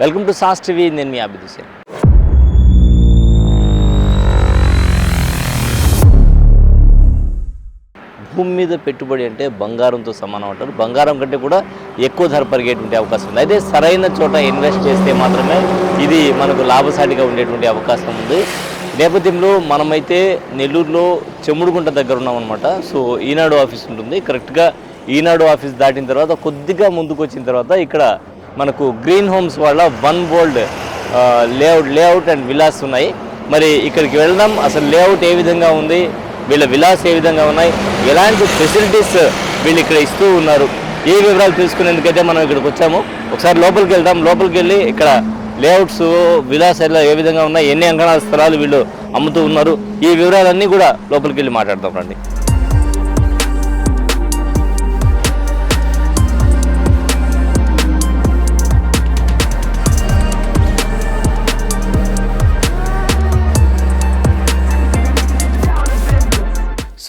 Welcome to sauce TV నేను మీ అభిద్ భూమి మీద పెట్టుబడి అంటే బంగారంతో సమానం అంటారు. బంగారం కంటే కూడా ఎక్కువ ధర పరిగేటువంటి అవకాశం ఉంది. అయితే సరైన చోట ఇన్వెస్ట్ చేస్తే మాత్రమే ఇది మనకు లాభసాటిగా ఉండేటువంటి అవకాశం ఉంది. నేపథ్యంలో మనమైతే నెల్లూరులో చెముడుగుంట దగ్గర ఉన్నామన్నమాట సో ఈనాడు ఆఫీస్ ఉంటుంది. కరెక్ట్గా ఈనాడు ఆఫీస్ దాటిన తర్వాత కొద్దిగా ముందుకు వచ్చిన తర్వాత ఇక్కడ మనకు గ్రీన్ హోమ్స్ వాళ్ళ one world layout layout and villas ఉన్నాయి. మరి ఇక్కడికి వెళ్దాం. అసలు లేఅవుట్ ఏ విధంగా ఉంది? వీళ్ళ విలాస్ ఏ విధంగా ఉన్నాయి? ఎలాంటి ఫెసిలిటీస్ వీళ్ళు ఇక్కడ ఇస్తూ ఉన్నారు? ఏ వివరాలు తెలుసుకునేందుకైతే మనం ఇక్కడికి వచ్చాము. ఒకసారి లోపలికి వెళ్దాం. లోపలికి వెళ్ళి ఇక్కడ లేఅవుట్స్ విలాస్ ఎలా ఏ విధంగా ఉన్నాయి? ఎన్ని అంకణాల స్థలాలు వీళ్ళు అమ్ముతూ ఉన్నారు? ఈ వివరాలన్నీ కూడా లోపలికి వెళ్ళి మాట్లాడదాం రండి.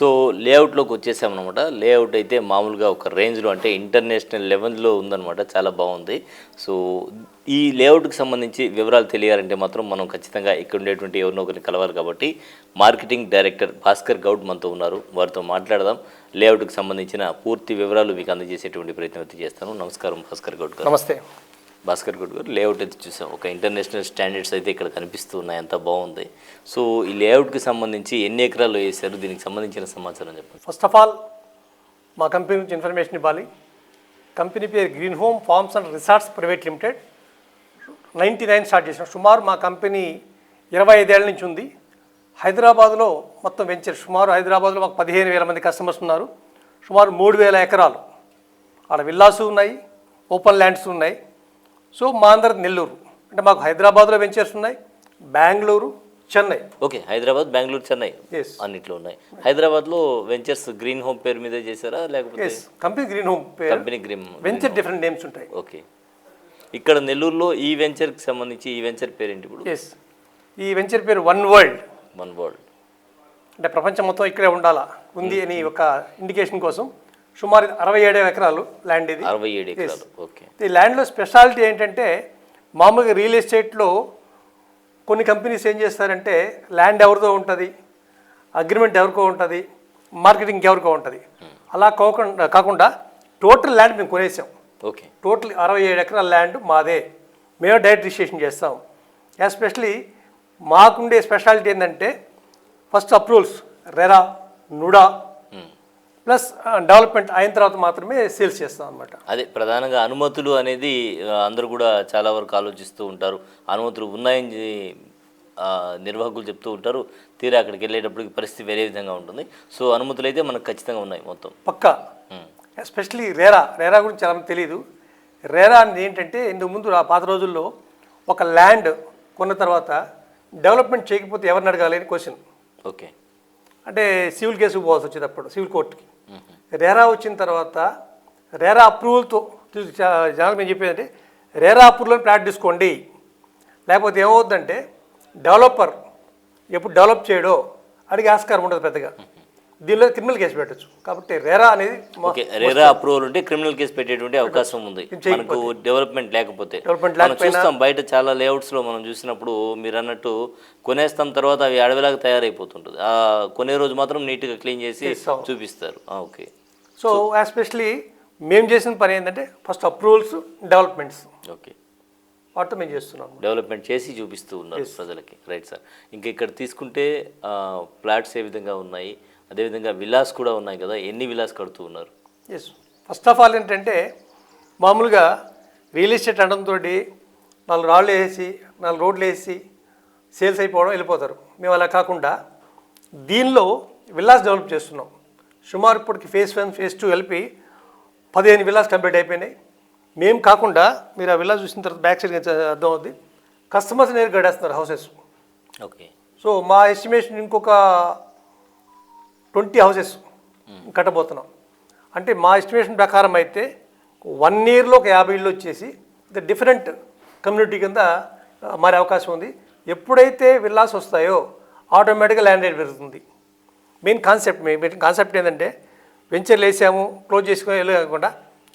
సో లేఅవుట్లోకి వచ్చేసామన్నమాట. లేఅవుట్ అయితే మామూలుగా ఒక రేంజ్లో అంటే ఇంటర్నేషనల్ లెవెల్లో ఉందన్నమాట. చాలా బాగుంది. సో ఈ లేఅవుట్కి సంబంధించి వివరాలు తెలియాలంటే మాత్రం మనం ఖచ్చితంగా ఇక్కడ ఉండేటువంటి ఎవరినో ఒకరిని కలవాలి కాబట్టి మార్కెటింగ్ డైరెక్టర్ భాస్కర్ గౌడ్ మనతో ఉన్నారు. వారితో మాట్లాడదాం. లేఅవుట్కి సంబంధించిన పూర్తి వివరాలు మీకు అందజేసేటువంటి ప్రయత్నం అయితే చేస్తాను. నమస్కారం భాస్కర్ గౌడ్ గారు. నమస్తే. భాస్కర్ గౌడ్ గారు లేఅవుట్ అయితే చూసాం. ఒక ఇంటర్నేషనల్ స్టాండర్డ్స్ అయితే ఇక్కడ కనిపిస్తూ ఉన్నాయి. అంత బాగుంది. సో ఈ లేఅవుట్కి సంబంధించి ఎన్ని ఎకరాలు వేశారు? దీనికి సంబంధించిన సమాచారం చెప్పండి. ఫస్ట్ ఆఫ్ ఆల్ మా కంపెనీ నుంచి ఇన్ఫర్మేషన్ ఇవ్వాలి. కంపెనీ పేరు green home farms and resorts private limited ninety nine start చేసాం సుమారు మా కంపెనీ ఇరవై ఐదేళ్ళ నుంచి ఉంది. హైదరాబాద్లో మొత్తం వెంచర్ సుమారు హైదరాబాద్లో మాకు పదిహేను వేల మంది కస్టమర్స్ ఉన్నారు. సుమారు మూడు వేల ఎకరాలు. ఆడ విల్లాసు ఉన్నాయి ఓపెన్ ల్యాండ్స్ ఉన్నాయి. సో మా అందరికి నెల్లూరు. అంటే మాకు హైదరాబాద్లో వెంచర్స్ ఉన్నాయి బెంగళూరు చెన్నై. ఓకే హైదరాబాద్ బెంగళూరు చెన్నై అన్నిట్లో ఉన్నాయి. హైదరాబాద్లో వెంచర్స్ గ్రీన్ హోమ్ పేరు మీదే చేశారా లేకపోతే కంపెనీ గ్రీన్ హోమ్ పేరు. Company green venture different names ఉంటాయి. ఓకే. ఇక్కడ నెల్లూరులో ఈ వెంచర్కి సంబంధించి ఈ వెంచర్ పేరేంటి ఇప్పుడు? ఎస్ ఈ వెంచర్ పేరు వన్ వరల్డ్ వన్ వరల్డ్ అంటే ప్రపంచం మొత్తం ఇక్కడే ఉండాలా? ఉంది అని ఒక ఇండికేషన్ కోసం. సుమారు అరవై ఏడు ఎకరాలు ల్యాండ్ ఇది. అరవై ఏడు ఎకరాలు. ఓకే. ఈ ల్యాండ్లో స్పెషాలిటీ ఏంటంటే మామూలుగా రియల్ ఎస్టేట్లో కొన్ని కంపెనీస్ ఏం చేస్తారంటే ల్యాండ్ ఎవరిదో ఉంటుంది అగ్రిమెంట్ ఎవరికో ఉంటుంది మార్కెటింగ్ ఎవరికో ఉంటుంది. అలా కాకుండా కాకుండా టోటల్ ల్యాండ్ మేము కొనేసాం. ఓకే. టోటల్ అరవై ఏడు ఎకరాల ల్యాండ్ మాదే. మేము డైరెక్ట్ రిజిస్ట్రేషన్ చేస్తాం. ఎస్పెషలీ మాకుండే స్పెషాలిటీ ఏంటంటే first approvals RERA NUDA plus development అయిన తర్వాత మాత్రమే సేల్స్ చేస్తాం అనమాట అదే ప్రధానంగా అనుమతులు అనేది అందరూ కూడా చాలా వరకు ఆలోచిస్తూ ఉంటారు. అనుమతులు ఉన్నాయని నిర్వాహకులు చెప్తూ ఉంటారు. తీరా అక్కడికి వెళ్ళేటప్పటికి పరిస్థితి వేరే విధంగా ఉంటుంది. సో అనుమతులు అయితే మనకు ఖచ్చితంగా ఉన్నాయి మొత్తం. పక్కా. ఎస్పెషలీ రేరా రేరా గురించి చాలా మంది తెలియదు రేరా అనేది ఏంటంటే ఇంతకు ముందు ఆ పాత రోజుల్లో ఒక ల్యాండ్ కొన్న తర్వాత డెవలప్మెంట్ చేయకపోతే ఎవరిని అడగాలి అని క్వశ్చన్. ఓకే. అంటే సివిల్ కేసు పోవాల్సి వచ్చేది అప్పుడు సివిల్ కోర్టుకి. రేరా వచ్చిన తర్వాత రేరా అప్రూవల్తో జనాలకు నేను చెప్పేది అంటే రేరా అప్రూవల్ ప్లాట్ తీసుకోండి. లేకపోతే ఏమవుతుందంటే డెవలపర్ ఎప్పుడు డెవలప్ చేయడో అడిగే ఆస్కారం ఉండదు పెద్దగా. దీనిలో క్రిమినల్ కేసు పెట్టచ్చు. కాబట్టి రేరా అనేది రేరా అప్రూవల్ ఉంటే క్రిమినల్ కేసు పెట్టేటువంటి అవకాశం ఉంది. మనకు డెవలప్మెంట్ లేకపోతే. డెవలప్మెంట్ మనం చూస్తాం బయట చాలా లేఅవుట్స్లో మనం చూసినప్పుడు మీరు అన్నట్టు కొనేస్తాం తర్వాత అవి అడవిలాగా తయారైపోతుంటుంది. ఆ కొనే రోజు మాత్రం నీట్గా క్లీన్ చేసి. చూపిస్తారు. ఓకే. సో ఎస్పెషలీ మేము చేసిన పని ఏంటంటే ఫస్ట్ అప్రూవల్స్ డెవలప్మెంట్స్ ఓకే వాటితో మేము చేస్తున్నాం డెవలప్మెంట్ చేసి చూపిస్తూ ఉన్నారు ప్రజలకి. రైట్ సార్ ఇంకా ఇక్కడ తీసుకుంటే ఫ్లాట్స్ ఏ విధంగా ఉన్నాయి? అదేవిధంగా విలాస్ కూడా ఉన్నాయి కదా? ఎన్ని విలాస్ కడుతూ ఉన్నారు? ఎస్ ఫస్ట్ ఆఫ్ ఆల్ ఏంటంటే మామూలుగా రియల్ ఎస్టేట్ అనడంతో నాలుగు రాళ్ళు వేసి నాలుగు రోడ్లు వేసి సేల్స్ అయిపోవడం వెళ్ళిపోతారు. మేము అలా కాకుండా దీనిలో విల్లాస్ డెవలప్ చేస్తున్నాం. సుమారు ఇప్పటికి ఫేస్ వన్ ఫేస్ టూ కలిపి పదిహేను విల్లాస్ కంప్లీట్ అయిపోయినాయి. మేము కాకుండా మీరు ఆ విల్లాస్ చూసిన తర్వాత బ్యాక్ సైడ్ అర్థం అవుద్ది. కస్టమర్స్ నేరు గడేస్తున్నారు హౌసెస్ ఓకే సో మా ఎస్టిమేషన్ ఇంకొక ట్వంటీ హౌసెస్ కట్టబోతున్నాం. అంటే మా ఎస్టిమేషన్ ప్రకారం అయితే వన్ ఇయర్లో ఒక యాభై ఇళ్ళు వచ్చేసి ఇది డిఫరెంట్ కమ్యూనిటీ కింద మారే అవకాశం ఉంది. ఎప్పుడైతే విల్లాస్ వస్తాయో ఆటోమేటిక్గా ల్యాండ్ రేట్ పెరుగుతుంది. మెయిన్ కాన్సెప్ట్ మెయిన్ కాన్సెప్ట్ ఏంటంటే వెంచర్లు వేసాము క్లోజ్ చేసుకుని వెళ్ళి కాకుండా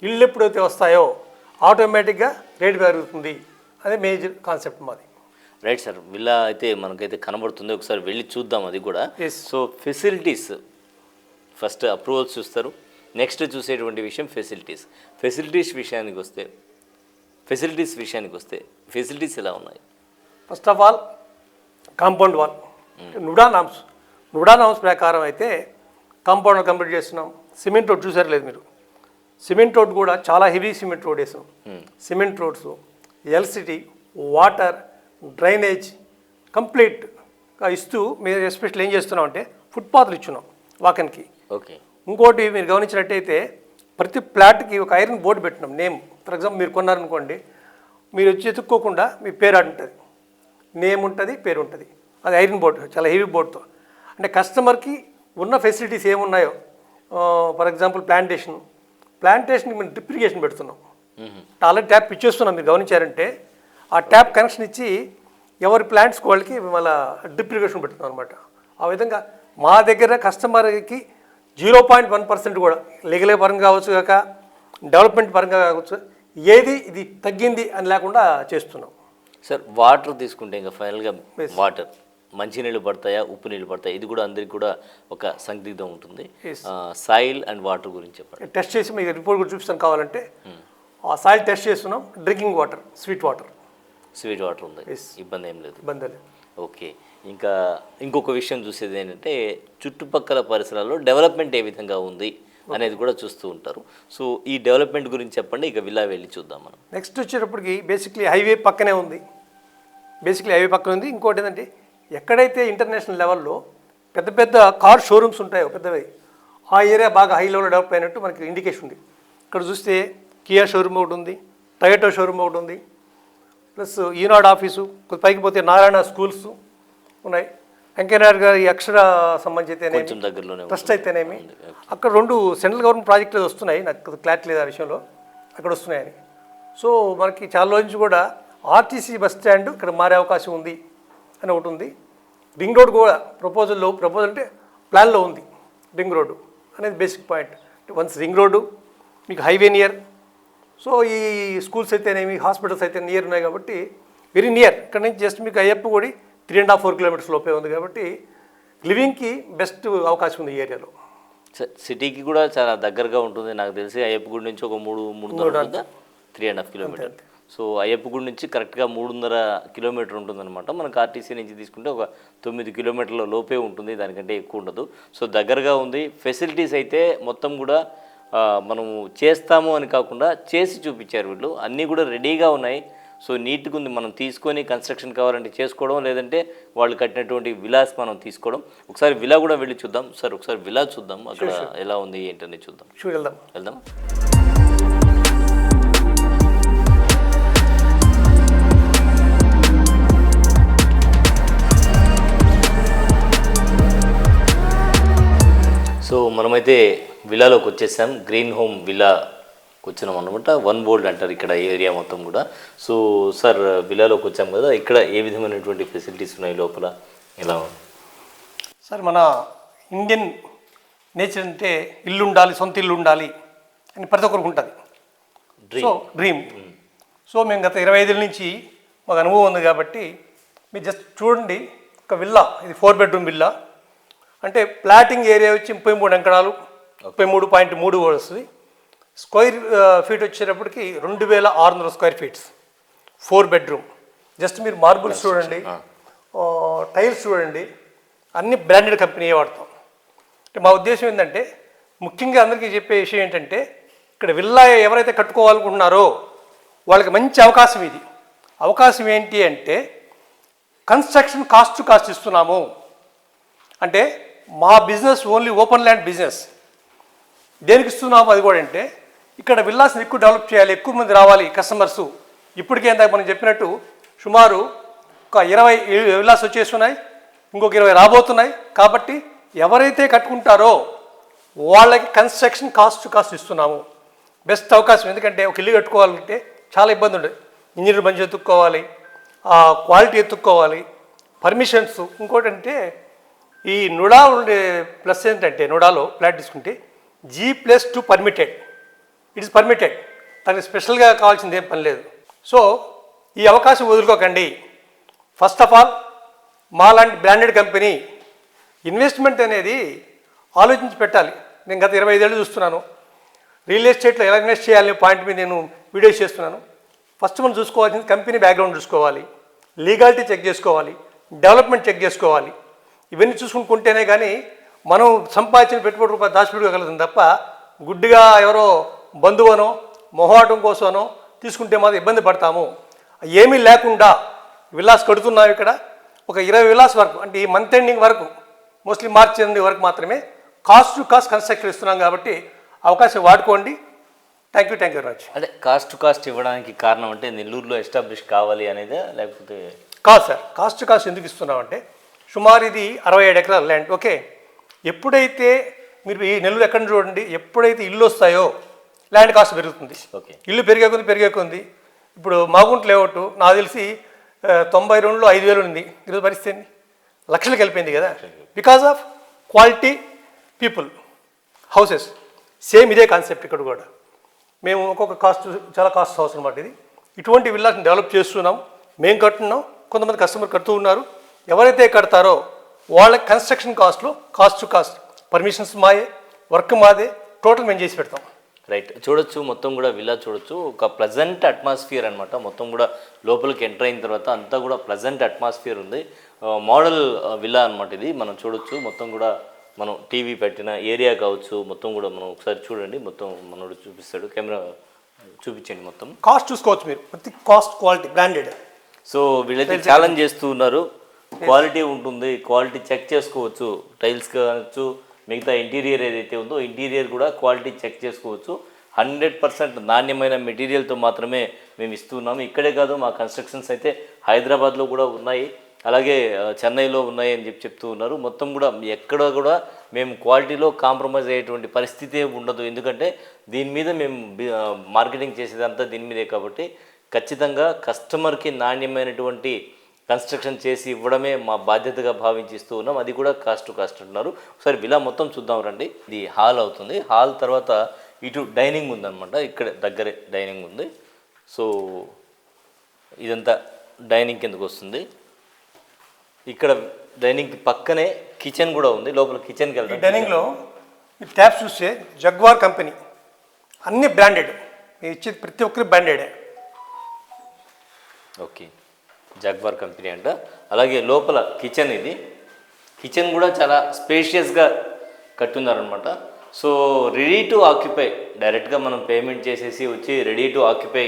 ఇళ్ళు ఎప్పుడైతే వస్తాయో ఆటోమేటిక్గా రేట్ పెరుగుతుంది. అదే మేజర్ కాన్సెప్ట్ మాది. రైట్ సార్ విల్లా అయితే మనకైతే కనబడుతుంది. ఒకసారి వెళ్ళి చూద్దాం అది కూడా. సో ఫెసిలిటీస్ ఫస్ట్ అప్రూవల్స్ చూస్తారు. నెక్స్ట్ చూసేటువంటి విషయం ఫెసిలిటీస్. ఫెసిలిటీస్ విషయానికి వస్తే ఫెసిలిటీస్ విషయానికి వస్తే ఫెసిలిటీస్ ఎలా ఉన్నాయి? First of all compound wall NUDA norms NUDA norms ప్రకారం అయితే కాంపౌండ్ కంప్లీట్ చేస్తున్నాం. సిమెంట్ రోడ్ చూసారు లేదు మీరు? సిమెంట్ రోడ్ కూడా చాలా హెవీ సిమెంట్ రోడ్ వేసాం. Cement roads electricity water drainage కంప్లీట్గా ఇస్తూ మీరు ఎస్పెషల్ ఏం చేస్తున్నాం అంటే ఫుట్పాత్లు ఇచ్చున్నాం వాకన్కి. ఓకే. ఇంకోటి మీరు గమనించినట్టయితే ప్రతి ప్లాట్కి ఒక ఐరన్ బోర్డు పెట్టినాం నేమ్. ఫర్ ఎగ్జాంపుల్ మీరు కొన్నారనుకోండి మీరు వచ్చి ఎత్తుక్కోకుండా మీ పేరు ఉంటుంది నేమ్ ఉంటుంది పేరు ఉంటుంది. అది ఐరన్ బోర్డు చాలా హెవీ బోర్డుతో. అంటే కస్టమర్కి ఉన్న ఫెసిలిటీస్ ఏమున్నాయో ఫర్ ఎగ్జాంపుల్ ప్లాంటేషన్. ప్లాంటేషన్కి మేము డ్రిప్ ఇరిగేషన్ పెడుతున్నాం. ఆల్రెడీ ట్యాప్ ఇచ్చేస్తున్నాం మీరు గమనించారంటే. ఆ ట్యాప్ కనెక్షన్ ఇచ్చి ఎవరి ప్లాంట్స్ వాళ్ళకి మళ్ళీ డ్రిప్ ఇరిగేషన్ పెడుతున్నాం అనమాట ఆ విధంగా మా దగ్గర కస్టమర్కి జీరో పాయింట్ వన్ పర్సెంట్ కూడా లీగల్ పరంగా కావచ్చు కాక డెవలప్మెంట్ పరంగా కావచ్చు ఏది ఇది తగ్గింది అని లేకుండా చేస్తున్నాం. సార్ వాటర్ తీసుకుంటే ఇంకా ఫైనల్గా వాటర్. మంచి నీళ్ళు పడతాయా? ఉప్పు నీళ్ళు పడతాయా? ఇది కూడా అందరికి కూడా ఒక సందిగ్ధం ఉంటుంది. సాయిల్ అండ్ వాటర్ గురించి చెప్పండి. టెస్ట్ చేసి మీకు రిపోర్ట్ కూడా చూపిస్తాను కావాలంటే. ఆ సాయిల్ టెస్ట్ చేస్తున్నాం. Drinking water sweet water sweet water ఉంది. ఇబ్బంది ఏం లేదు. ఇబ్బంది లేదు. ఓకే ఇంకా ఇంకొక విషయం చూసేది ఏంటంటే చుట్టుపక్కల పరిసరాల్లో డెవలప్మెంట్ ఏ విధంగా ఉంది అనేది కూడా చూస్తూ ఉంటారు. సో ఈ డెవలప్మెంట్ గురించి చెప్పండి. ఇక విలా వెళ్ళి చూద్దాం మనం. నెక్స్ట్ వచ్చేటప్పటికి బేసిక్లీ హైవే పక్కనే ఉంది. బేసిక్లీ హైవే పక్కన ఉంది. ఇంకోటి ఏంటంటే ఎక్కడైతే ఇంటర్నేషనల్ లెవెల్లో పెద్ద పెద్ద కార్ షోరూమ్స్ ఉంటాయో పెద్దవి ఆ ఏరియా బాగా హై లెవెల్లో డెవలప్ అయినట్టు మనకి ఇండికేషన్ ఉంది. ఇక్కడ చూస్తే కియా షోరూమ్ ఒకటి ఉంది టొయోటో షోరూమ్ ఒకటి ఉంది ప్లస్ ఈనాడు ఆఫీసు కొద్ది పైకి పోతే నారాయణ స్కూల్స్ ఉన్నాయి. వెంకయ్యనాయుడు గారి అక్షర సంబంధించి ఉంది. ట్రస్ట్ అయితేనేమి అక్కడ రెండు సెంట్రల్ గవర్నమెంట్ ప్రాజెక్టులు వస్తున్నాయి. నాకు క్లారిటీ లేదు ఆ విషయంలో. అక్కడ వస్తున్నాయని. సో మనకి చాలా రోజు నుంచి కూడా ఆర్టీసీ బస్ స్టాండ్ ఇక్కడ మారే అవకాశం ఉంది. అని ఒకటి ఉంది. రింగ్ రోడ్ కూడా ప్రపోజల్లో ప్రపోజల్ అంటే ప్లాన్లో ఉంది. రింగ్ రోడ్డు అనేది basic point once ring road మీకు హైవే నియర్ సో ఈ స్కూల్స్ అయితేనేమి హాస్పిటల్స్ అయితే నియర్ ఉన్నాయి కాబట్టి వెరీ నియర్ ఇక్కడ నుంచి జస్ట్ మీకు అయ్యప్ప కూడా three and half four kilometres లోపే ఉంది కాబట్టి లివింగ్కి బెస్ట్ అవకాశం ఉంది ఈ ఏరియాలో. సిటీకి కూడా చాలా దగ్గరగా ఉంటుంది. నాకు తెలిసి అయ్యప్పగుడి నుంచి ఒక మూడు మూడున్నర three and half kilometre so అయ్యప్పగుడి నుంచి కరెక్ట్గా మూడున్నర కిలోమీటర్ ఉంటుందన్నమాట. మనకు ఆర్టీసీ నుంచి తీసుకుంటే ఒక తొమ్మిది కిలోమీటర్ల లోపే ఉంటుంది దానికంటే ఎక్కువ ఉండదు. సో దగ్గరగా ఉంది. ఫెసిలిటీస్ అయితే మొత్తం కూడా మనము చేస్తాము అని కాకుండా చేసి చూపించారు వీళ్ళు. అన్నీ కూడా రెడీగా ఉన్నాయి. సో నీట్గా ఉంది. మనం తీసుకొని కన్స్ట్రక్షన్ కావాలంటే చేసుకోవడం లేదంటే వాళ్ళు కట్టినటువంటి విలాస్ మనం తీసుకోవడం. ఒకసారి విలా కూడా వెళ్ళి చూద్దాం. సార్ ఒకసారి విలా చూద్దాం. అక్కడ ఎలా ఉంది ఏంటని చూద్దాం. వెళ్దాం. వెళ్దాం మనమైతే విల్లాలోకి వచ్చేసాం. గ్రీన్ హోమ్ విల్లాకి వచ్చినాం అనమాట వన్ బోర్డ్ అంటారు ఇక్కడ ఏరియా మొత్తం కూడా. సో సార్ విల్లాలోకి వచ్చాం కదా. ఇక్కడ ఏ విధమైనటువంటి ఫెసిలిటీస్ ఉన్నాయి లోపల? ఎలా? సార్ మన ఇండియన్ నేచర్ అంటే ఇల్లు ఉండాలి సొంత ఇల్లు ఉండాలి అని ప్రతి ఒక్కరికి ఉంటుంది. సో డ్రీమ్ సో మేము గత ఇరవై ఐదేళ్ళ నుంచి మాకు అనుభవం ఉంది కాబట్టి మీరు జస్ట్ చూడండి. ఒక విల్లా ఇది ఫోర్ బెడ్రూమ్ విల్లా. అంటే ప్లాటింగ్ ఏరియా వచ్చి ముప్పై మూడు ఎకరాలు ముప్పై మూడు పాయింట్ మూడు వస్తుంది. స్క్వేర్ ఫీట్ వచ్చేటప్పటికి రెండు వేల ఆరు వందల square feets four bedroom. Just మీరు మార్బుల్స్ చూడండి టైల్స్ చూడండి అన్ని బ్రాండెడ్ కంపెనీ వాడతాం. అంటే మా ఉద్దేశం ఏంటంటే ముఖ్యంగా అందరికీ చెప్పే విషయం ఏంటంటే ఇక్కడ విల్లా ఎవరైతే కట్టుకోవాలనుకుంటున్నారో వాళ్ళకి మంచి అవకాశం ఇది. అవకాశం ఏంటి అంటే కన్స్ట్రక్షన్ కాస్ట్ కాస్ట్ ఇస్తున్నాము. అంటే మా business only open land business. దేనికి ఇస్తున్నాము అది కూడా అంటే ఇక్కడ విల్లాస్ని ఎక్కువ డెవలప్ చేయాలి ఎక్కువ మంది రావాలి కస్టమర్స్. ఇప్పటికే ఇందాక మనం చెప్పినట్టు సుమారు ఒక ఇరవై విల్లాస్ వచ్చేస్తున్నాయి ఇంకొక ఇరవై రాబోతున్నాయి. కాబట్టి ఎవరైతే కట్టుకుంటారో వాళ్ళకి కన్స్ట్రక్షన్ కాస్ట్ కాస్ట్ ఇస్తున్నాము. బెస్ట్ అవకాశం ఎందుకంటే ఒక ఇల్లు కట్టుకోవాలంటే చాలా ఇబ్బంది ఉండదు ఇంజనీర్ మంచి ఎత్తుక్కోవాలి క్వాలిటీ ఎత్తుక్కోవాలి పర్మిషన్స్. ఇంకోటి అంటే ఈ నుడా ఉండే ప్లస్ ఏంటంటే నుడాలో ఫ్లాట్ తీసుకుంటే G plus two permitted it is permitted దానికి స్పెషల్గా కావాల్సింది ఏం పని లేదు. సో ఈ అవకాశం వదులుకోకండి. ఫస్ట్ ఆఫ్ ఆల్ మా లాంటి బ్రాండెడ్ కంపెనీ ఇన్వెస్ట్మెంట్ అనేది ఆలోచించి పెట్టాలి. నేను గత ఇరవై ఐదేళ్ళు చూస్తున్నాను. రియల్ ఎస్టేట్లో ఎలా ఇన్వెస్ట్ చేయాలనే పాయింట్ మీద నేను వీడియోస్ చేస్తున్నాను. ఫస్ట్ మనం చూసుకోవాల్సింది కంపెనీ బ్యాక్గ్రౌండ్ చూసుకోవాలి. లీగాలిటీ చెక్ చేసుకోవాలి. డెవలప్మెంట్ చెక్ చేసుకోవాలి. ఇవన్నీ చూసుకుంటేనే కానీ మనం సంపాదించిన పెట్టుబడి రూపాయలు దాచిపెట్టుకోగలుగుతుంది తప్ప గుడ్డిగా ఎవరో బంధువనో మొహమాటం కోసమనో తీసుకుంటే మాత్రం ఇబ్బంది పడతాము. ఏమీ లేకుండా విలాస్ కడుతున్నాం ఇక్కడ. ఒక ఇరవై విలాస్ వరకు అంటే ఈ మంత్ ఎండింగ్ వరకు మోస్ట్లీ మార్చ్ ఎండింగ్ వరకు మాత్రమే కాస్ట్ టు కాస్ట్ కన్స్ట్రక్షన్ ఇస్తున్నాం కాబట్టి అవకాశం వాడుకోండి. Thank you thank you much అంటే కాస్ట్ టు కాస్ట్ ఇవ్వడానికి కారణం అంటే నెల్లూరులో ఎస్టాబ్లిష్ కావాలి అనేదే లేకపోతే కాదు సార్ కాస్ట్ కాస్ట్ ఎందుకు ఇస్తున్నామంటే సుమారు ఇది అరవై ఏడు ఎకరాల ల్యాండ్. ఓకే. ఎప్పుడైతే మీరు ఈ నెల్లూరు ఎక్కడ చూడండి ఎప్పుడైతే ఇల్లు వస్తాయో ల్యాండ్ కాస్ట్ పెరుగుతుంది. ఓకే. ఇల్లు పెరిగే కొద్ది పెరిగే కొద్ది ఇప్పుడు మాగుంట లేఅవుట్ నాకు తెలిసి తొంభై రెండులో ఐదు వేలు ఉంది. ఈరోజు పరిస్థితి ఏంది? లక్షలకు వెళ్ళిపోయింది కదా. Because of quality people houses same ఇదే కాన్సెప్ట్ ఇక్కడ కూడా. మేము ఒక్కొక్క కాస్ట్ చాలా కాస్ట్ హౌస్ అనమాట ఇది. ఇటువంటి విల్లాస్ని డెవలప్ చేస్తున్నాం. మేము కట్టున్నాం. కొంతమంది కస్టమర్ కడుతూ ఉన్నారు. ఎవరైతే కడతారో వాళ్ళ కన్స్ట్రక్షన్ కాస్ట్లో కాస్ట్ టు కాస్ట్ పర్మిషన్స్ మాయే వర్క్ మాదే టోటల్ మేము చేసి పెడతాం. రైట్ చూడొచ్చు మొత్తం కూడా విల్లా చూడొచ్చు. ఒక ప్లజెంట్ అట్మాస్ఫియర్ అనమాట మొత్తం కూడా లోపలికి ఎంటర్ అయిన తర్వాత అంతా కూడా ప్లజెంట్ అట్మాస్ఫియర్ ఉంది. మోడల్ విల్లా అనమాట ఇది. మనం చూడొచ్చు. మొత్తం కూడా మనం టీవీ పెట్టిన ఏరియా కావచ్చు. మొత్తం కూడా మనం ఒకసారి చూడండి. మొత్తం మనోడు చూపిస్తాడు. కెమెరా చూపించండి మొత్తం. కాస్ట్ చూసుకోవచ్చు మీరు. ప్రతి కాస్ట్ క్వాలిటీ బ్రాండెడ్ సో వీళ్ళైతే ఛాలెంజ్ చేస్తూ ఉన్నారు. క్వాలిటీ ఉంటుంది క్వాలిటీ చెక్ చేసుకోవచ్చు టైల్స్ కావచ్చు మిగతా ఇంటీరియర్ ఏదైతే ఉందో ఇంటీరియర్ కూడా క్వాలిటీ చెక్ చేసుకోవచ్చు. హండ్రెడ్ పర్సెంట్ నాణ్యమైన మెటీరియల్తో మాత్రమే మేము ఇస్తున్నాము. ఇక్కడే కాదు మా కన్స్ట్రక్షన్స్ అయితే హైదరాబాద్లో కూడా ఉన్నాయి. అలాగే చెన్నైలో ఉన్నాయి అని చెప్పి చెప్తూ ఉన్నారు. మొత్తం కూడా ఎక్కడ కూడా మేము క్వాలిటీలో కాంప్రమైజ్ అయ్యేటువంటి పరిస్థితే ఉండదు. ఎందుకంటే దీని మీద మేము మార్కెటింగ్ చేసేదంతా దీని మీదే కాబట్టి ఖచ్చితంగా కస్టమర్కి నాణ్యమైనటువంటి కన్స్ట్రక్షన్ చేసి ఇవ్వడమే మా బాధ్యతగా భావించిస్తూ ఉన్నాం. అది కూడా కాస్ట్ కాస్ట్ అంటున్నారు. ఒకసారి విలా మొత్తం చూద్దాం రండి. ఇది హాల్ అవుతుంది. హాల్ తర్వాత ఇటు డైనింగ్ ఉందన్నమాట. ఇక్కడ దగ్గరే డైనింగ్ ఉంది. సో ఇదంతా డైనింగ్ కిందకు వస్తుంది. ఇక్కడ డైనింగ్ పక్కనే కిచెన్ కూడా ఉంది. లోపల కిచెన్కి వెళ్తాం డైనింగ్లో ఈ ట్యాప్స్ చూస్తే జగ్వార్ కంపెనీ. అన్ని బ్రాండెడ్. మీరు ఇచ్చేది ప్రతి ఒక్కరి బ్రాండెడే. ఓకే. జగ్వార్ కంపెనీ అంట. అలాగే లోపల కిచెన్ ఇది. కిచెన్ కూడా చాలా స్పేషియస్గా కట్టున్నారనమాట సో రెడీ టు ఆక్యుపై డైరెక్ట్గా మనం పేమెంట్ చేసేసి వచ్చి రెడీ టు ఆక్యుపై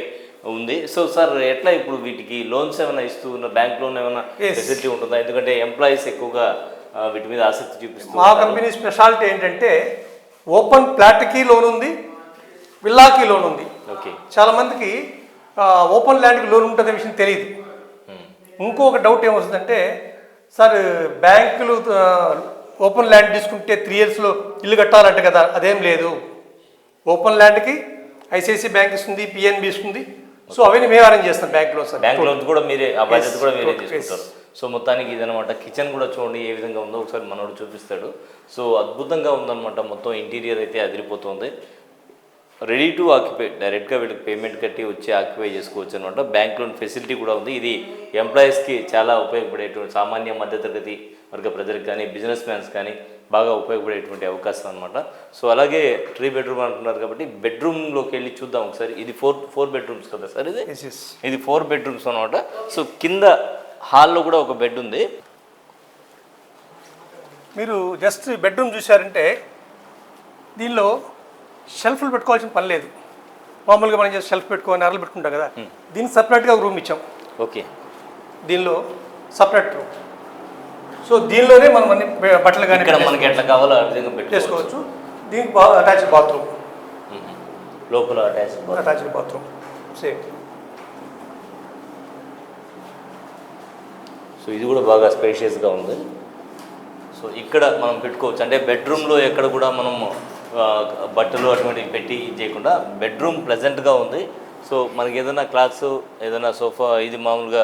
ఉంది. సో సార్ ఎట్లా ఇప్పుడు వీటికి లోన్స్ ఏమైనా ఇస్తూ ఉన్న బ్యాంక్ లోన్ ఏమైనా. ఫెసిలిటీ ఉంటుందా? ఎందుకంటే ఎంప్లాయీస్ ఎక్కువగా వీటి మీద ఆసక్తి చూపిస్తూ మా. కంపెనీ స్పెషాలిటీ ఏంటంటే ఓపెన్ ప్లాట్కి లోన్ ఉంది విల్లాకి లోన్ ఉంది. ఓకే చాలా మందికి ఆ, ఓపెన్ ల్యాండ్కి లోన్ ఉంటుందనే విషయం తెలియదు. ఇంకొక డౌట్ ఏమొస్తుందంటే సార్ బ్యాంకులు ఓపెన్ ల్యాండ్ తీసుకుంటే త్రీ ఇయర్స్లో ఇల్లు కట్టాలంటే కదా అదేం లేదు. ఓపెన్ ల్యాండ్కి ఐసిఐసి బ్యాంక్ ఇస్తుంది పిఎన్బి ఇస్తుంది. సో అవన్నీ మేము అరేంజ్ చేస్తాం బ్యాంక్లో సార్. బ్యాంక్ లోన్స్ కూడా మీరే ఆ బాధ్యత కూడా మీరే. తీసుకుంటారు. సో మొత్తానికి ఇదనమాట కిచెన్ కూడా చూడండి ఏ విధంగా ఉందో ఒకసారి మనోడు చూపిస్తాడు. సో అద్భుతంగా ఉందన్నమాట. మొత్తం ఇంటీరియర్ అయితే అదిరిపోతుంది. రెడీ టు ఆక్యుపై డైరెక్ట్గా వీళ్ళకి పేమెంట్ కట్టి వచ్చి ఆక్యుపై చేసుకోవచ్చు అనమాట బ్యాంక్ లోన్ ఫెసిలిటీ కూడా ఉంది. ఇది ఎంప్లాయీస్కి చాలా ఉపయోగపడేటువంటి సామాన్య మధ్యతరగతి వర్గ ప్రజలకు కానీ బిజినెస్ మ్యాన్స్ కానీ బాగా ఉపయోగపడేటువంటి అవకాశం అనమాట సో అలాగే త్రీ బెడ్రూమ్ అంటున్నారు కాబట్టి బెడ్రూమ్లోకి వెళ్ళి చూద్దాం ఒకసారి. ఇది ఫోర్ ఫోర్ బెడ్రూమ్స్ కదా సార్ ఇది? ఇది ఫోర్ బెడ్రూమ్స్ అనమాట సో కింద హాల్లో కూడా ఒక బెడ్ ఉంది. మీరు జస్ట్ బెడ్రూమ్ చూశారంటే దీనిలో షెల్ఫ్లు పెట్టుకోవాల్సిన పని లేదు. మామూలుగా మనం చేసి షెల్ఫ్ పెట్టుకొని అరలు పెట్టుకుంటాం కదా. దీనికి సపరేట్గా ఒక రూమ్ ఇచ్చాం. ఓకే. దీనిలో సపరేట్ రూమ్. సో దీనిలోనే మనం అన్ని బె- బట్టలు కానీ ఇక్కడ మనకి ఎట్లా కావాలో ఆ విధంగా చేసుకోవచ్చు. దీనికి అటాచ్డ్ బాత్రూమ్. లోపల attach attached bathroom. Same. So ఇది కూడా బాగా స్పేషియస్గా ఉంది. సో ఇక్కడ మనం పెట్టుకోవచ్చు. అంటే బెడ్రూమ్లో ఎక్కడ కూడా మనం బట్టలు అటువంటివి పెట్టి ఇది చేయకుండా బెడ్రూమ్ ప్లెజెంట్గా ఉంది. సో మనకి ఏదైనా క్లాత్స్ ఏదైనా సోఫా ఇది మామూలుగా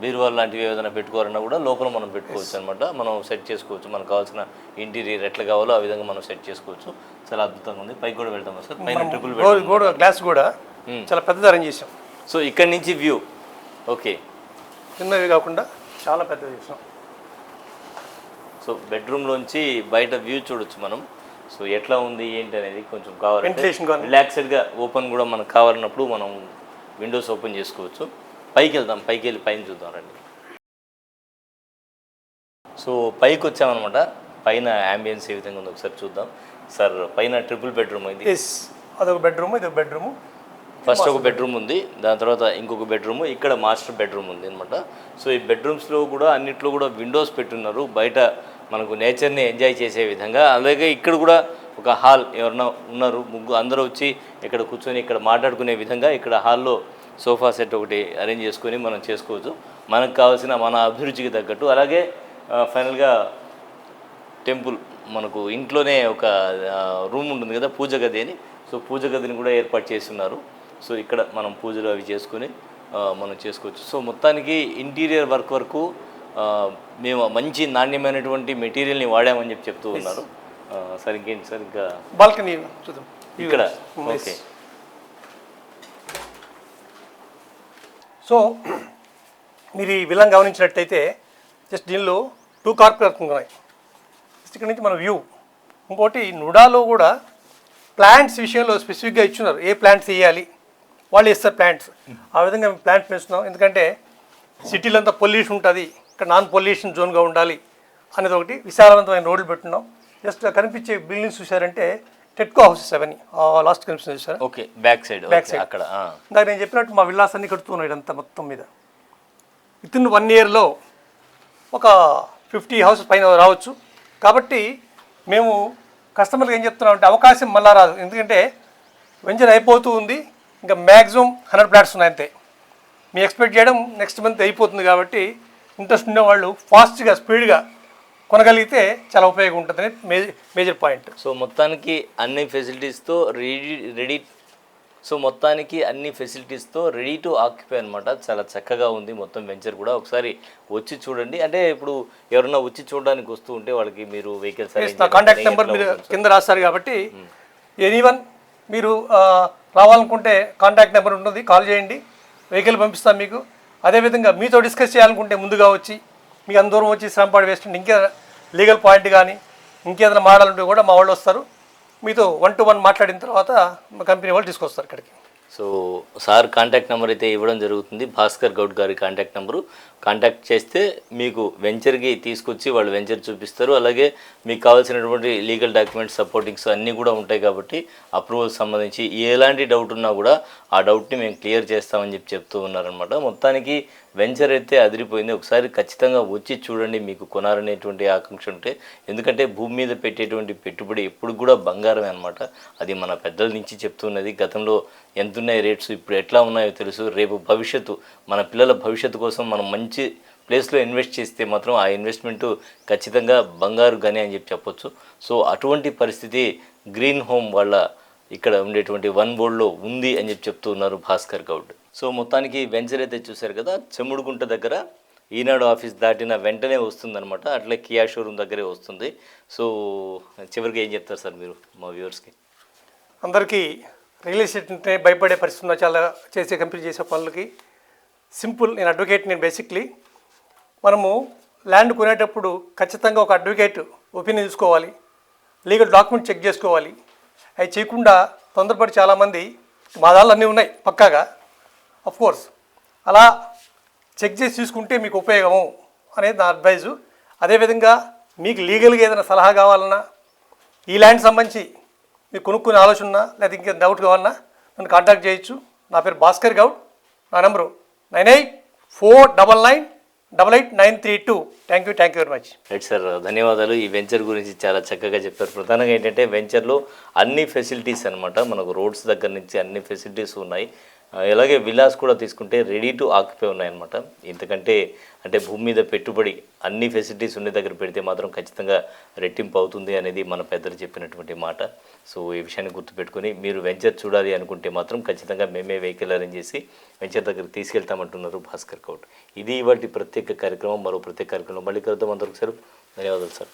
బీరువాల్ లాంటివి ఏదైనా పెట్టుకోవాలన్నా కూడా లోపల మనం పెట్టుకోవచ్చు అనమాట మనం సెట్ చేసుకోవచ్చు. మనకు కావాల్సిన ఇంటీరియర్ ఎట్లా కావాలో ఆ విధంగా మనం సెట్ చేసుకోవచ్చు. చాలా అద్భుతంగా ఉంది. పైకి కూడా వెళ్తాం సార్. పైన ట్రిపుల్ గోడ గ్లాస్ కూడా చాలా పెద్దది అరేంజ్ చేసాం. సో ఇక్కడి నుంచి వ్యూ. ఓకే. చిన్నవి కాకుండా చాలా పెద్దవి చేసినాం సో బెడ్రూమ్లోంచి బయట వ్యూ చూడొచ్చు మనం. సో ఎట్లా ఉంది ఏంటి అనేది కొంచెం కానీ. రిలాక్స్డ్గా ఓపెన్ కూడా మనకు కావాలన్నప్పుడు మనం విండోస్ ఓపెన్ చేసుకోవచ్చు. పైకి వెళ్దాం పైకి వెళ్ళి పైన చూద్దాం రండి. సో పైకి వచ్చామన్నమాట. పైన అంబియన్స్ ఏ విధంగా ఉందో ఒకసారి చూద్దాం. సార్ పైన ట్రిపుల్ బెడ్రూమ్ ఇది? ఎస్ అదొక బెడ్రూమ్ ఇది ఒక బెడ్రూమ్ ఫస్ట్ ఒక బెడ్రూమ్ ఉంది. దాని తర్వాత ఇంకొక బెడ్రూమ్ ఇక్కడ మాస్టర్ బెడ్రూమ్ ఉంది అనమాట సో ఈ బెడ్రూమ్స్లో కూడా అన్నిట్లో కూడా విండోస్ పెట్టున్నారు. బయట మనకు నేచర్ని ఎంజాయ్ చేసే విధంగా. అలాగే ఇక్కడ కూడా ఒక హాల్ ఎవరన్నా ఉన్నారు ముగ్గు అందరూ వచ్చి ఇక్కడ కూర్చొని ఇక్కడ మాట్లాడుకునే విధంగా ఇక్కడ హాల్లో సోఫా సెట్ ఒకటి అరేంజ్ చేసుకొని మనం చేసుకోవచ్చు. మనకు కావాల్సిన మన అభిరుచికి తగ్గట్టు. అలాగే ఫైనల్గా టెంపుల్ మనకు ఇంట్లోనే ఒక రూమ్ ఉంటుంది కదా పూజ గది అని. సో పూజ గదిని కూడా ఏర్పాటు చేస్తున్నారు. సో ఇక్కడ మనం పూజలు అవి చేసుకుని మనం చేసుకోవచ్చు. సో మొత్తానికి ఇంటీరియర్ వర్క్ వరకు మేము మంచి నాణ్యమైనటువంటి మెటీరియల్ని వాడామని చెప్పి చెప్తూ ఉన్నారు. ఆ, సార్ ఇంకేంటి సార్? ఇంకా బాల్కనీ చూద్దాం. ఇక్కడ. ఓకే. సో మీరు ఈ విలన్ గమనించినట్టయితే జస్ట్ దీనిలో టూ కార్పొరేట్ ఉన్నాయి. జస్ట్ ఇక్కడ నుంచి మన వ్యూ ఇంకోటి నుడాలో కూడా ప్లాంట్స్ విషయంలో స్పెసిఫిక్గా ఇచ్చున్నారు. ఏ ప్లాంట్స్ వేయాలి? వాళ్ళు ఇస్తారు ప్లాంట్స్ ఆ విధంగా మేము ప్లాంట్స్ వేస్తున్నాం ఎందుకంటే సిటీలో అంతా పొల్యూషన్ ఉంటుంది. ఇక్కడ నాన్ పొల్యూషన్ జోన్గా ఉండాలి అనేది ఒకటి విశాలవంతమైన రోడ్లు పెట్టున్నాం. జస్ట్ కనిపించే బిల్డింగ్స్ చూసారంటే టెట్కో హౌసెస్ అవన్నీ లాస్ట్ కనిపిస్తుంది చూసారా okay back side Back side. అక్కడ. ఇందాక నేను చెప్పినట్టు మా విల్లాస్ అన్ని కడుతున్నాం ఇదంతా మొత్తం మీద. విత్ ఇన్ వన్ ఇయర్లో ఒక ఫిఫ్టీ హౌసెస్ పైన రావచ్చు. కాబట్టి మేము కస్టమర్కి ఏం చెప్తున్నాం అంటే అవకాశం మళ్ళా రాదు. ఎందుకంటే వెంచర్ అయిపోతూ ఉంది. ఇంకా మ్యాక్సిమం హండ్రెడ్ ప్లాట్స్ ఉన్నాయి అంతే. మీ ఎక్స్పెక్ట్ చేయడం నెక్స్ట్ మంత్ అయిపోతుంది కాబట్టి ఇంట్రెస్ట్ ఉన్న వాళ్ళు ఫాస్ట్గా స్పీడ్గా కొనగలిగితే చాలా ఉపయోగం ఉంటుందని మేజర్ మేజర్ పాయింట్. సో మొత్తానికి అన్ని ఫెసిలిటీస్తో రెడీ రెడీ సో మొత్తానికి అన్ని ఫెసిలిటీస్తో రెడీ టు ఆక్యుపై అనమాట చాలా చక్కగా ఉంది. మొత్తం వెంచర్ కూడా ఒకసారి వచ్చి చూడండి. అంటే ఇప్పుడు ఎవరైనా వచ్చి చూడడానికి వస్తూ ఉంటే వాళ్ళకి మీరు వెహికల్స్ కాంటాక్ట్ నెంబర్ మీరు కింద రాస్తారు కాబట్టి ఎనీవన్ మీరు రావాలనుకుంటే కాంటాక్ట్ నెంబర్ ఉంటుంది. కాల్ చేయండి. వెహికల్ పంపిస్తాం మీకు. అదేవిధంగా మీతో డిస్కస్ చేయాలనుకుంటే ముందుగా వచ్చి మీకు అంత దూరం వచ్చి శ్రమపడి వేస్తుంటే ఇంకే లీగల్ పాయింట్ కానీ ఇంకేదైనా మాడాలంటే కూడా మా వాళ్ళు వస్తారు. మీతో వన్ టు వన్ మాట్లాడిన తర్వాత మా కంపెనీ వాళ్ళు తీసుకొస్తారు ఇక్కడికి. సో సార్ కాంటాక్ట్ నెంబర్ అయితే ఇవ్వడం జరుగుతుంది. భాస్కర్ గౌడ్ గారి కాంటాక్ట్ నెంబరు. కాంటాక్ట్ చేస్తే మీకు వెంచర్కి తీసుకొచ్చి వాళ్ళు వెంచర్ చూపిస్తారు. అలాగే మీకు కావాల్సినటువంటి లీగల్ డాక్యుమెంట్స్ సపోర్టింగ్స్ అన్నీ కూడా ఉంటాయి కాబట్టి అప్రూవల్ సంబంధించి ఎలాంటి డౌట్ ఉన్నా కూడా ఆ డౌట్ని మేము క్లియర్ చేస్తామని చెప్పి చెప్తూ ఉన్నారనమాట మొత్తానికి వెంచర్ అయితే అదిరిపోయింది. ఒకసారి ఖచ్చితంగా వచ్చి చూడండి మీకు కొనాలనేటువంటి ఆకాంక్ష ఉంటే. ఎందుకంటే భూమి మీద పెట్టేటువంటి పెట్టుబడి ఎప్పుడు కూడా బంగారమే అనమాట అది మన పెద్దల నుంచి చెప్తున్నది. గతంలో ఎంతున్నాయి రేట్స్ ఇప్పుడు ఎట్లా ఉన్నాయో తెలుసు. రేపు భవిష్యత్తు మన పిల్లల భవిష్యత్తు కోసం మనం మంచి ప్లేస్లో ఇన్వెస్ట్ చేస్తే మాత్రం ఆ ఇన్వెస్ట్మెంట్ ఖచ్చితంగా బంగారు గని అని చెప్పి చెప్పొచ్చు. సో అటువంటి పరిస్థితి గ్రీన్ హోమ్ వాళ్ళ ఇక్కడ ఉండేటువంటి వన్ బోర్డ్లో ఉంది అని చెప్పి చెప్తూ ఉన్నారు భాస్కర్ గౌడ్. సో మొత్తానికి వెంచర్ అయితే చూశారు కదా చెముడుగుంట దగ్గర ఈనాడు ఆఫీస్ దాటిన వెంటనే వస్తుందనమాట అట్లే కియా షోరూమ్ దగ్గరే వస్తుంది. సో చివరికి ఏం చెప్తారు సార్ మీరు మా వ్యూవర్స్కి? అందరికీ రియల్ ఎస్టేట్ అంటే భయపడే పరిస్థితి చాలా చేసే కంపెనీ చేసే పనులకి. సింపుల్ నేను అడ్వకేట్ నేను బేసిక్లీ మనము ల్యాండ్ కొనేటప్పుడు ఖచ్చితంగా ఒక అడ్వకేట్ ఒపీనియన్ తీసుకోవాలి లీగల్ డాక్యుమెంట్ చెక్ చేసుకోవాలి. అవి చేయకుండా తొందరపడి చాలామంది మా దాళ్ళు అన్నీ ఉన్నాయి పక్కాగా. కోర్స్ అలా చెక్ చేసి చూసుకుంటే మీకు ఉపయోగము అనేది నా అడ్వైజు అదేవిధంగా మీకు లీగల్గా ఏదైనా సలహా కావాలన్నా ఈ ల్యాండ్ సంబంధించి మీకు కొనుక్కునే ఆలోచన లేదా ఇంకేం డౌట్ కావాలన్నా నన్ను కాంటాక్ట్ చేయొచ్చు. నా పేరు భాస్కర్ గౌడ్. నా number nine eight four double nine double eight nine three two. Thank you thank you very much right sir ధన్యవాదాలు. ఈ వెంచర్ గురించి చాలా చక్కగా చెప్పారు. ప్రధానంగా ఏంటంటే వెంచర్లో అన్ని ఫెసిలిటీస్ అనమాట మనకు రోడ్స్ దగ్గర నుంచి అన్ని ఫెసిలిటీస్ ఉన్నాయి. అలాగే విలాస్ కూడా తీసుకుంటే రెడీ టు ఆక్యుపై ఉన్నాయన్నమాట. ఇంతకంటే అంటే భూమి మీద పెట్టుబడి అన్ని ఫెసిలిటీస్ ఉన్న దగ్గర పెడితే మాత్రం ఖచ్చితంగా రెట్టింపు అవుతుంది అనేది మన పెద్దలు చెప్పినటువంటి మాట. సో ఈ విషయాన్ని గుర్తుపెట్టుకొని మీరు వెంచర్ చూడాలి అనుకుంటే మాత్రం ఖచ్చితంగా మేమే వెహికల్ అరేంజ్ చేసి వెంచర్ దగ్గరికి తీసుకెళ్తామంటున్నారు భాస్కర్ కౌట్ ఇది ఇవాటి ప్రత్యేక కార్యక్రమం మరో ప్రత్యేక కార్యక్రమం మళ్ళీ కలుద్దాం అందరికి సార్. ధన్యవాదాలు సార్.